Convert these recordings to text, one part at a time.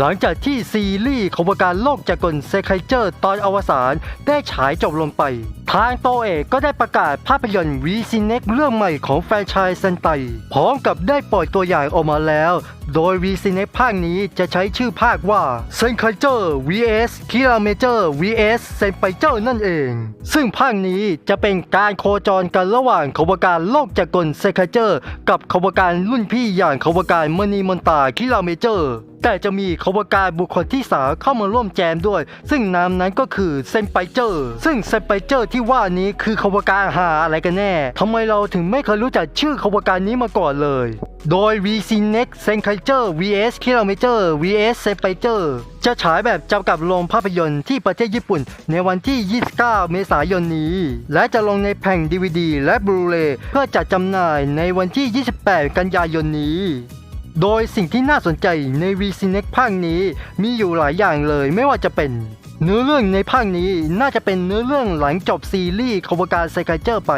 หลังจากที่ซีรีส์ขบวนการโลกจากกลเซคเจอร์ตอนอวสานได้ฉายจบลงไป ทางโตเอกก็ได้ประกาศภาพยนตร์วีซีเน็กเรื่องใหม่ของแฟรนไชส์เซนไตพร้อมกับได้ปล่อยตัวอย่างออกมาแล้ว โดยวีซีเน็กภาคนี้จะใช้ชื่อภาคว่าเซนไคเจอร์ vs คิราเมเจอร์ vs เซนไเจอร์นั่นเอง ซึ่งภาคนี้จะเป็นการโคจรกันระหว่างขบวนการโลกจากกลเซนคเจอร์กับขบวนการรุ่นพี่อย่างขบวนการมณีมนตาคิราเมเจอร์แต่จะมีขบวนการบุคคลที่สามเข้ามาร่วมแจมด้วย ซึ่งนามนั้นก็คือเซนไปเจอร์ซึ่งเซนไปเจอร์ที่ว่านี้คือขบวนการหาอะไรกันแน่ ทำไมเราถึงไม่เคยรู้จักชื่อขบวนการนี้มาก่อนเลย โดย VC Next s e n k a i j e r vs Kilometer vs s e n p a g e r จะฉายแบบจำกับโรงภาพยนตร์ที่ประเทศญี่ปุ่นในวันที่ 29 เมษายนนี้ และจะลงในแผ่น DVD และ Blu-ray เพื่อจัดจำหน่ายในวันที่ 28 กันยายนนี้โดยสิ่งที่น่าสนใจใน v c n e x ภาคนี้มีอยู่หลายอย่างเลยไม่ว่าจะเป็น เนื้อเรื่องในภาคนี้น่าจะเป็นเนื้อเรื่องหลังจบซีรีส์ขบการไซไคเจอร์ไป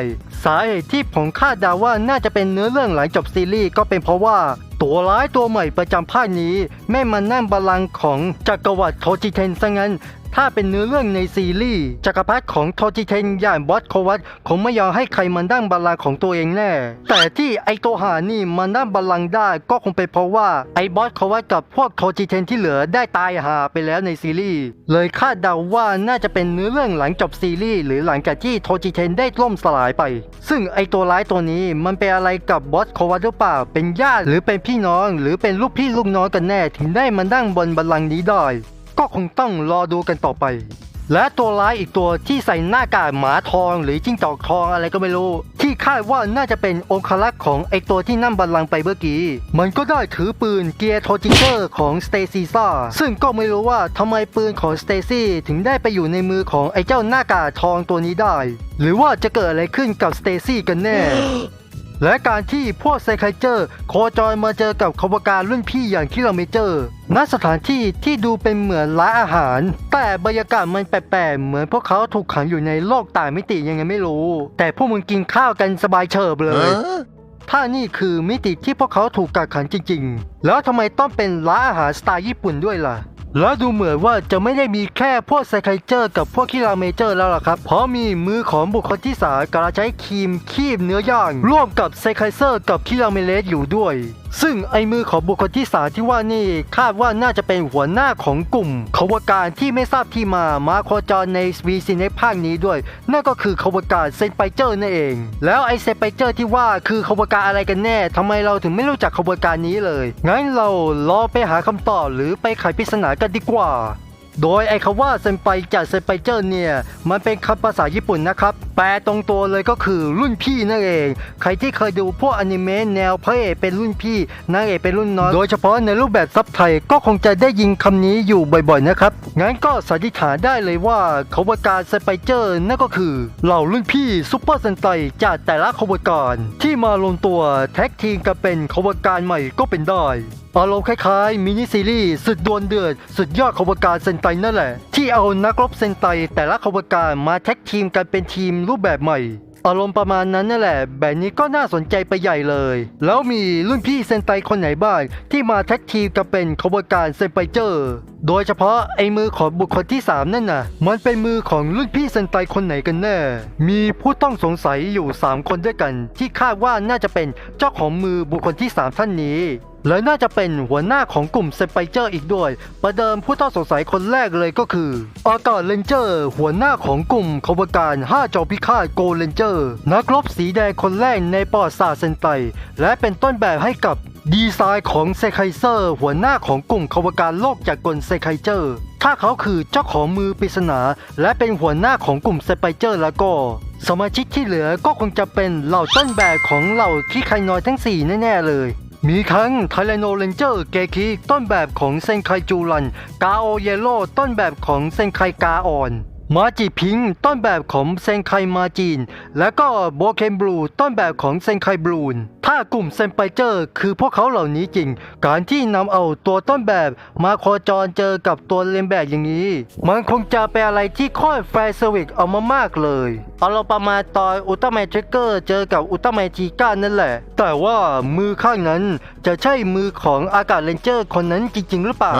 สาเหตุที่ผมคาดเดาว่าน่าจะเป็นเนื้อเรื่องหลังจบซีรีส์ก็เป็นเพราะว่า ตัวร้ายตัวใหม่ประจำภาคนี้ แม่มันนั่งบาลังของจักรวรรดิโทจิเทนซะงั้น ถ้าเป็นเนื้อเรื่องในซีรีส์จักรพรรดิของโทจิเทนอย่างบอสโควัตคงไม่ยอมให้ใครมานั่งบัลลังก์ของตัวเองแน่ แต่ที่ไอตัวหานี่มานั่งบัลลังก์ได้ก็คงเป็นเพราะว่าไอบอสโควัตกับพวกโทจิเทนที่เหลือได้ตายหาไปแล้วในซีรีส์เลยคาดเดาว่าน่าจะเป็นเนื้อเรื่องหลังจบซีรีส์หรือหลังจากที่โทจิเทนได้ล่มสลายไป ซึ่งไอตัวร้ายตัวนี้มันเป็นอะไรกับบอสโควัตหรือเปล่า เป็นญาติหรือเป็นพี่น้อง หรือเป็นลูกพี่ลูกน้องกันแน่ถึงได้มานั่งบนบัลลังก์นี้ได้ ก็คงต้องรอดูกันต่อไป และตัวร้ายอีกตัวที่ใส่หน้ากากหมาทองหรือจิ้งจอกทองอะไรก็ไม่รู้ ที่คาดว่าน่าจะเป็นองคลักษ์ของไอตัวที่นั่งบัลลังก์ไปเมื่อกี้ มันก็ได้ถือปืนเกียร์โทจิเกอร์ของสเตซี่ซ่าซึ่งก็ไม่รู้ว่าทำไมปืนของสเตซี่ถึงได้ไปอยู่ในมือของไอเจ้าหน้ากากทองตัวนี้ได้ หรือว่าจะเกิดอะไรขึ้นกับสเตซี่กันแน่ และการที่พวกไซไคเจอร์โคจรมาเจอกับขบวนการรุ่นพี่อย่างคิโลเมเจอร์ณสถานที่ที่ดูเป็นเหมือนร้านอาหาร แต่บรรยากาศมันแปลกๆเหมือนพวกเขาถูกขังอยู่ในโลกต่างมิติยังไงไม่รู้ แต่พวกมึงกินข้าวกันสบายเฉิบเลย ถ้านี่คือมิติที่พวกเขาถูกกักขังจริงๆ แล้วทำไมต้องเป็นร้านอาหารสไตล์ญี่ปุ่นด้วยล่ะ แล้วดูเหมือนว่าจะไม่ได้มีแค่พวกไซไคเจอร์กับพวกคิราเมเจอร์แล้วล่ะครับ เพราะมีมือของบุคคลที่สามกำลังใช้ครีมคีบเนื้อย่าง ร่วมกับไซไคเซอร์กับคิราเมเลสอยู่ด้วยซึ่งไอ้มือของบุคคลที่สามที่ว่านี่คาดว่าน่าจะเป็นหัวหน้าของกลุ่ม ขบวนการที่ไม่ทราบที่มามาโคจรในวีซีในภาคนี้ด้วย นั่นก็คือขบวนการเซนไปเจอร์นั่นเอง แล้วไอ้เซนไปเจอร์ที่ว่าคือขบวนการอะไรกันแน่ทำไมเราถึงไม่รู้จักขบวนการนี้เลย งั้นเรารอไปหาคำตอบหรือไปไขปริศนากันดีกว่า โดยไอ้คำว่าเซนไปจากเซนไปเจอร์เนี่ยมันเป็นคำภาษาญี่ปุ่นนะครับ แปลตรงตัวเลยก็คือรุ่นพี่นั่นเอง ใครที่เคยดูพวกอนิเมะแนวพระเอกเป็นรุ่นพี่นางเอกเป็นรุ่นน้องโดยเฉพาะในรูปแบบซับไทยก็คงจะได้ยินคำนี้อยู่บ่อยๆนะครับ งั้นก็สันนิษฐานได้เลยว่าขบวนการเซนไปเจอร์นั่นก็คือเหล่ารุ่นพี่ซุปเปอร์เซนไตจากแต่ละขบวนการที่มารวมตัวแท็กทีมกันเป็นขบวนการใหม่ก็เป็นได้ อารมณ์คล้ายๆ มินิซีรีส์สุดดวลเดือด สุดยอดขบวนการเซนไตนั่นแหละ ที่เอานักรบเซนไตแต่ละขบวนการมาแท็กทีมกันเป็นทีมรูปแบบใหม่ อารมณ์ประมาณนั้นนั่นแหละ แบบนี้ก็น่าสนใจไปใหญ่เลย แล้วมีรุ่นพี่เซนไตคนไหนบ้างที่มาแท็กทีมกันเป็นขบวนการเซนไปเจอร์โดยเฉพาะไอ้มือของบุคคลที่ 3 นั่นน่ะ มันเป็นมือของรุ่นพี่เซนไตคนไหนกันแน่ มีผู้ต้องสงสัยอยู่ 3 คนด้วยกัน ที่คาดว่าน่าจะเป็นเจ้าของมือบุคคลที่ 3 ท่านนี้ และน่าจะเป็นหัวหน้าของกลุ่มเซปไปเจอร์อีกด้วย ประเดิมผู้ต้องสงสัยคนแรกเลยก็คือ อากาศเลนเจอร์ หัวหน้าของกลุ่มขบวนการ 5 จอพิฆาตโกเลนเจอร์ นักรบสีแดงคนแรกในประวัติศาเซนไต และเป็นต้นแบบให้กับดีไซน์ของเซไคเซอร์ หัวหน้าของกลุ่มขบวนการโลกจากกลเซไคเจอร์ถ้าเขาคือเจ้าของมือปริศนา และเป็นหัวหน้าของกลุ่มเซไปเจอร์แล้วก็ สมาชิกที่เหลือก็คงจะเป็นเหล่าต้นแบบของเหล่าที่ไครน้อยทั้ง 4 แน่ ๆ เลย มีทั้งไทเลโนเรนเจอร์เกคิต้นแบบของเซนไคจูรัน กาโอเยโลต้นแบบของเซนไคกาออนมาจิพิงต้นแบบของเซนไคมาจีน และก็โบเคนบลูต้นแบบของเซนไคบลูน ถ้ากลุ่มเซนไปเจอร์คือพวกเขาเหล่านี้จริง การที่นำเอาตัวต้นแบบมาโคจรเจอกับตัวเลียนแบบอย่างนี้ มันคงจะเป็นอะไรที่ค่อยแฟร์สวิกเอามามากเลยเอาเราประมาณตอนอุลตร้าแมนทริกเกอร์เจอกับอุลตร้าแมนทีก้านั่นแหละ แต่ว่ามือข้างนั้นจะใช่มือของอากาศเรนเจอร์คนนั้นจริง ๆ หรือเปล่า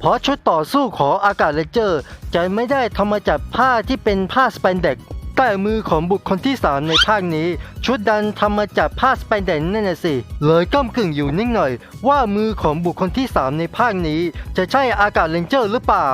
เพราะชุดต่อสู้ของอากาศเรนเจอร์จะไม่ได้ทำมาจากผ้าที่เป็นผ้าสแปนเด็ก แต่มือของบุคคลที่ 3 ในภาคนี้ ชุดดันทำมาจากผ้าสไปเด็กนั่นน่ะสิ เลยก้ากึ่งอยู่นิดหน่อย ว่ามือของบุคคลที่ 3 ในภาคนี้ จะใช่อากาศเลนเจอร์หรือเปล่า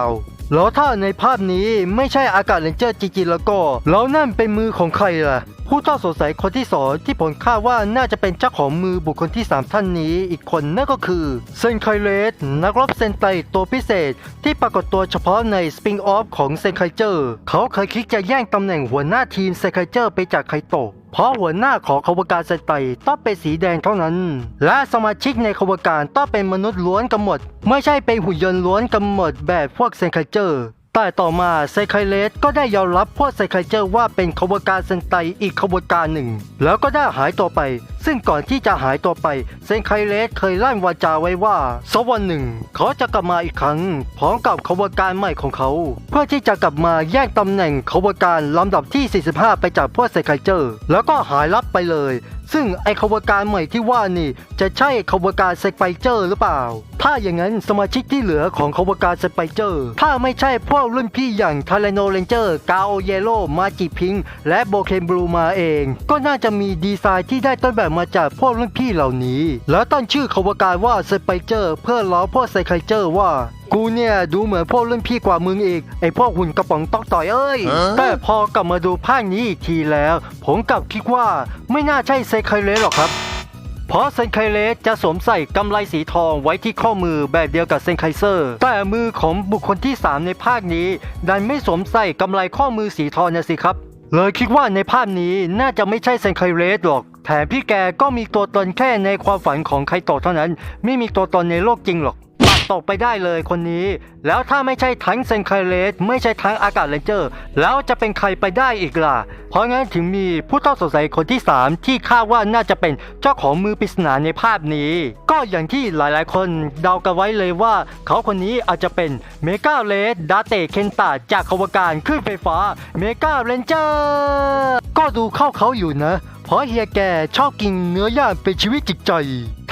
แล้วถ้าในภาพนี้ไม่ใช่อากาศเลนเจอร์จริงๆแล้วก็ แล้วนั่นเป็นมือของใครล่ะ ผู้ต้องสงสัยคนที่สองที่ผลคาดว่าน่าจะเป็นเจ้าของมือบุคคลที่ 3 ท่านนี้อีกคนนั่นก็คือเซนไคเรสนักรบเซนไตตัวพิเศษ ที่ปรากฏตัวเฉพาะในสปริงออฟของเซนไคเจอร์เขาเคยคิดจะแย่งตำแหน่งหัวหน้าทีมเซนไคเจอร์ไปจากไคโตะเพราะหัวหน้าของขบวนการเซนไตต้องเป็นสีแดงเท่านั้น และสมาชิกในขบวนการต้องเป็นมนุษย์ล้วนกันหมด ไม่ใช่เป็นหุ่นยนต์ล้วนกันหมดแบบพวกเซนไคเจอร์ แต่ต่อมาไซไคเลสก็ได้ยอมรับพวกไซไคเจอร์ว่าเป็นขบวนการเซนไตอีกขบวนการหนึ่ง แล้วก็ได้หายตัวไป ซึ่งก่อนที่จะหายตัวไปเซนไคเลสเคยลั่นวาจาไว้ว่าสักวันหนึ่ง เขาจะกลับมาอีกครั้ง พร้อมกับขบวนการใหม่ของเขา เพื่อที่จะกลับมาแย่งตำแหน่งขบวนการลำดับที่ 45 ไปจากพวกไซไคเจอร์ แล้วก็หายลับไปเลย ซึ่งไอขบวนการใหม่ที่ว่านี่ จะใช่ขบวนการสไปเจอร์หรือเปล่า ถ้าอย่างนั้นสมาชิกที่เหลือของขบวนการสไปเจอร์ ถ้าไม่ใช่พวกรุ่นพี่อย่างทาเลโนเรนเจอร์ กาโอเยโ o มาจิพิง และโบเคนบลูมาเอง ก็น่าจะมีดีไซน์ที่ได้ต้นแบบมาจากพวกรุ่นพี่เหล่านี้ แล้วตั้งชื่อขบวนการว่าสไปเจอร์ เพื่อล้อพวกไซไคเจอร์ว่ากูเนี่ยดูเหมือนพวกรุ่นพี่กว่ามึงอีกไอพวกหุ่นกระป๋องตอกต่อยเอ้ย แต่พอกลับมาดูภาคนี้อีกทีแล้ว ผมกลับคิดว่าไม่น่าใช่ไซไคเลสหรอกครับ เพราะเซนไคเลสจะสวมใส่กำไลสีทองไว้ที่ข้อมือแบบเดียวกับเซนไคเซอร์ แต่มือของบุคคลที่ 3 ในภาคนี้ ดันไม่สวมใส่กำไลข้อมือสีทองนะสิครับเลยคิดว่าในภาพนี้น่าจะไม่ใช่เซนไคเลสหรอก แถมพี่แกก็มีตัวตนแค่ในความฝันของไคโตะเท่านั้น ไม่มีตัวตนในโลกจริงหรอก ตกไปได้เลยคนนี้ แล้วถ้าไม่ใช่ทั้งเซนไคเลสไม่ใช่ทั้งอากาศเรนเจอร์ แล้วจะเป็นใครไปได้อีกล่ะ เพราะงั้นถึงมีผู้ต้องสงสัยคนที่ 3 ที่คาดว่าน่าจะเป็นเจ้าของมือปริศนาในภาพนี้ ก็อย่างที่หลายๆ คนเดากันไว้เลยว่า เขาคนนี้อาจจะเป็นเมกาเลสดาเตเคนตาจากขบวนการขึ้นไฟฟ้าเมกาเรนเจอร์ก็ดูเข้าเขาอยู่นะ เพราะเฮียแกชอบกินเนื้อย่างเป็นชีวิตจิตใจ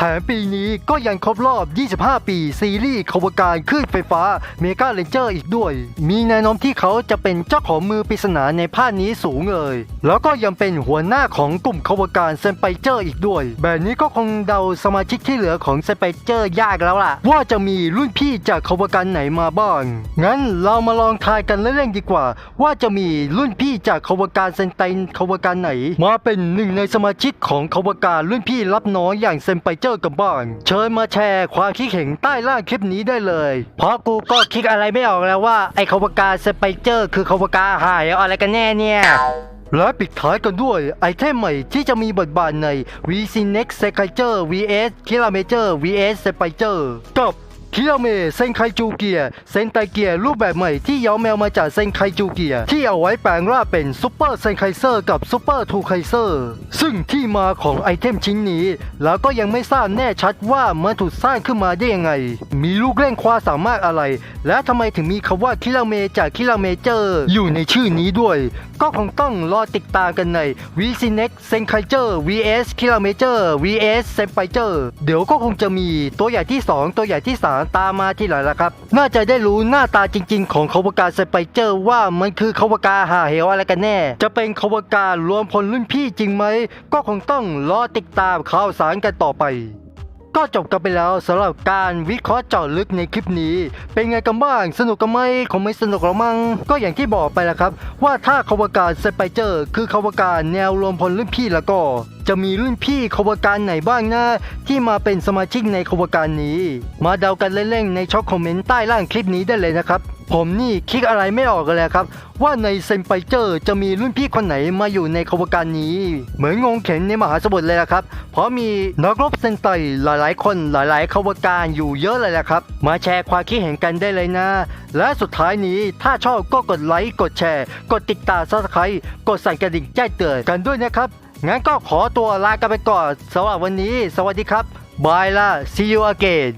แถมปีนี้ก็ยังครบรอบ 25 ปี ซีรีส์ขบวนการคลื่นไฟฟ้าเมกาเ n นเจอร์อีกด้วย มีแนวโน้มที่เขาจะเป็นเจ้าของมือปริศนาในภาคนี้สูงเลย แล้วก็ยังเป็นหัวหน้าของกลุ่มขบวนการเซนไปเจอร์อีกด้วย แบบนี้ก็คงเดาสมาชิกที่เหลือของเซนไปเจอร์ยากแล้วล่ะ ว่าจะมีรุ่นพี่จากขบวนการไหนมาบ้าง งั้นเรามาลองทายกันเล่นๆดีกว่า ว่าจะมีรุ่นพี่จากขบวนการเซนไตขบวนการไหน มาเป็นหนึ่งในสมาชิกของขบวนการรุ่นพี่รับน้องอย่างเซนไปเจอร์กันบ้างเชิญมาแชร์ความคิดเห็นใต้ล่างคลิปนี้ได้เลย เพราะกูก็คิดอะไรไม่ออกแล้วว่า ไอ้ขบวนการเซนไปเจอร์ คือขบวนกาหายอะไรกันแน่เนี่ย และปิดท้ายกันด้วยไอเทมใหม่ที่จะมีบทบาทใน VC Next s e k a i j e r vs k i l a m a j e r vs s p i c e r กับ คิราเมเซนไคจูเกียเซนไตเกียรูปแบบใหม่ที่ย้อมแมวมาจากเซนไคจูเกียที่เอาไว้แปลงร่างเป็นซูเปอร์เซนไคเซอร์กับซูเปอร์ทูไคเซอร์ซึ่งที่มาของไอเทมชิ้นนี้ แล้วก็ยังไม่ทราบแน่ชัดว่ามันถูกสร้างขึ้นมาได้ยังไง มีลูกเล่นความสามารถอะไร และทำไมถึงมีคำว่าคิราเมจากคิราเมเจอร์อยู่ในชื่อนี้ด้วย ก็คงต้องรอติดตามกันใน v c n e x s e n k a i j e r vs k i l a m a j e r vs s e n p a i j e r เดี๋ยวก็คงจะมีตัวใหญ่ที่ 2 ตัวใหญ่ที่ 3ตามมาที่หลังละครับ น่าจะได้รู้หน้าตาจริง ๆ ของขบวนการเซนไปเจอร์ว่ามันคือขบวนการหาเหวอะไรกันแน่ จะเป็นขบวนการรวมพลรุ่นพี่จริงไหม ก็คงต้องรอติดตามข่าวสารกันต่อไป ก็จบกันไปแล้วสำหรับการวิเคราะห์เจาะลึกในคลิปนี้ เป็นไงกันบ้าง สนุกกันไหมคงไม่สนุกหรอกมั้งก็อย่างที่บอกไปแล้วครับ ว่าถ้าขบวนการสไปเจอร์ คือขบวนการแนวรวมพลรุ่นพี่แล้วก็ จะมีรุ่นพี่ขบวนการไหนบ้างนะที่มาเป็นสมาชิกในขบวนการนี้ มาเดากันเล่นๆในช่องคอมเมนต์ใต้ล่างคลิปนี้ได้เลยนะครับ ผมนี่คิดอะไรไม่ออกกันเลยครับ ว่าในเซนไปเจอร์จะมีรุ่นพี่คนไหนมาอยู่ในขบวนการนี้ เหมือนงงเข็นในมหาสมุทรเลยละครับ เพราะมีนักรบเซนไตหลายๆ คนหลายๆขบวนการอยู่เยอะเลยละครับ มาแชร์ความคิดเห็นกันได้เลยนะ และสุดท้ายนี้ถ้าชอบก็กดไลค์กดแชร์ กดติดตามซับสไครต์กดสั่นกระดิ่งแจ้งเตือนกันด้วยนะครับ งั้นก็ขอตัวลากันไปก่อนสำหรับวันนี้ สวัสดีครับบายล่ะ see you again